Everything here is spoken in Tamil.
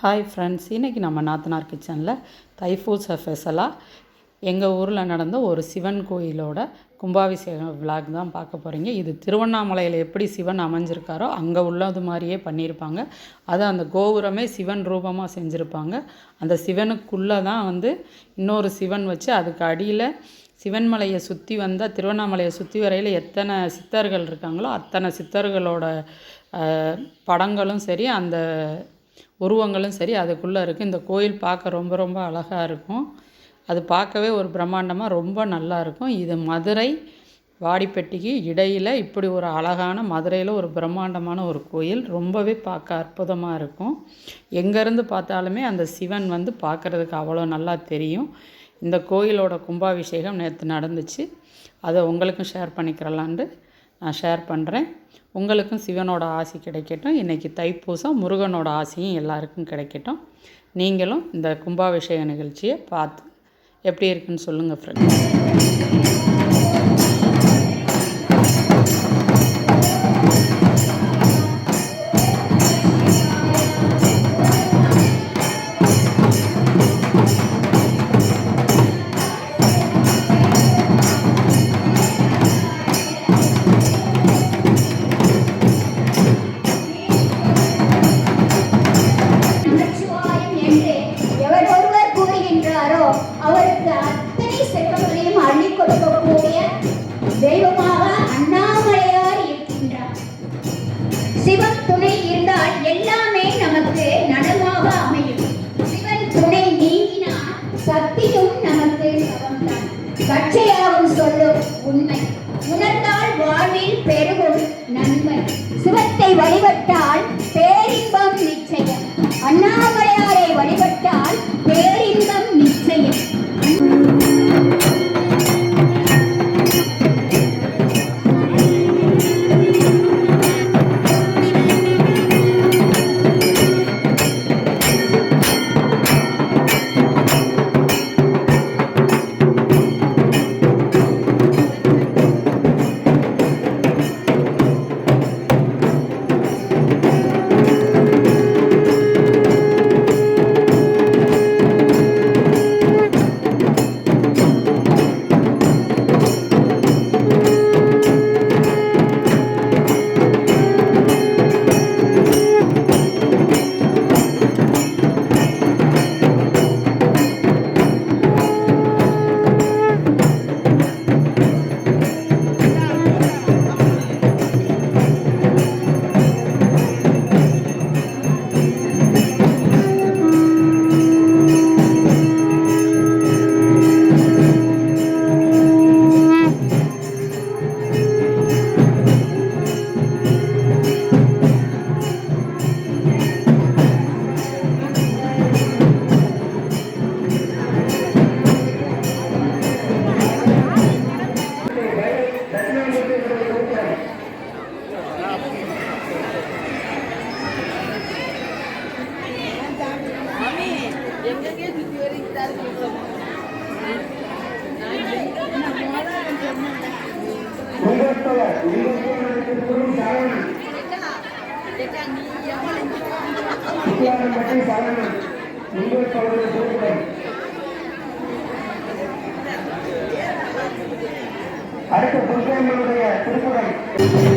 ஹாய் ஃப்ரெண்ட்ஸ் இன்றைக்கி நம்ம நாத்தனார் கிச்சனில் தைப்பூச ஸ்பெஷலாக எங்கள் ஊரில் நடந்த ஒரு சிவன் கோயிலோட கும்பாபிஷேகம் விளாக் தான் பார்க்க போகிறீங்க இது திருவண்ணாமலையில் எப்படி சிவன் அமைஞ்சிருக்காரோ அங்கே உள்ளது மாதிரியே பண்ணியிருப்பாங்க. அது அந்த கோபுரமே சிவன் ரூபமாக செஞ்சுருப்பாங்க. அந்த சிவனுக்குள்ளே தான் வந்து இன்னொரு சிவன் வச்சு அதுக்கு அடியில் சிவன்மலையை சுற்றி வந்தால் திருவண்ணாமலையை சுற்றி வரையில் எத்தனை சித்தர்கள் இருக்காங்களோ அத்தனை சித்தர்களோட படங்களும் சரி அந்த உருவங்களும் சரி அதுக்குள்ளே இருக்குது இந்த கோயில் பார்க்க ரொம்ப ரொம்ப அழகாக இருக்கும். அது பார்க்கவே ஒரு பிரம்மாண்டமாக ரொம்ப நல்லா இருக்கும். இது மதுரை வாடிப்பட்டிக்கு இடையில் இப்படி ஒரு அழகான மதுரையில் ஒரு பிரம்மாண்டமான ஒரு கோயில். ரொம்பவே பார்க்க அற்புதமாக இருக்கும். எங்கேருந்து பார்த்தாலுமே அந்த சிவன் வந்து பார்க்குறதுக்கு அவ்வளோ நல்லா தெரியும். இந்த கோயிலோட கும்பாபிஷேகம் நேற்று நடந்துச்சு. அதை உங்களுக்கும் ஷேர் பண்ணிக்கிறலான்ட்டு நான் ஷேர் பண்ணுறேன் உங்களுக்கும் சிவனோட ஆசி கிடைக்கட்டும். இன்றைக்கி தைப்பூசம் முருகனோட ஆசையும் எல்லாருக்கும் கிடைக்கட்டும். நீங்களும் இந்த கும்பாபிஷேக நிகழ்ச்சியை பார்த்து எப்படி இருக்குன்னு சொல்லுங்கள் ஃப்ரெண்ட்ஸ் தெய்வமாக அண்ணாமலையார் இருக்கின்றார். சிவன் துணை இருந்தால் எல்லாமே நமக்கு நலமாக அமையும். சிவன் துணை நீங்கினால் சக்தியும் நமக்கு சமம்தான் கட்சையாகும் சொல்லும் உண்மை. உணர்ந்தால் வாழ்வில் பெருகும் நன்மை. சிவத்தை வழிபட்டால் அடுத்த புத்தகங்களுடைய திருக்குறள்.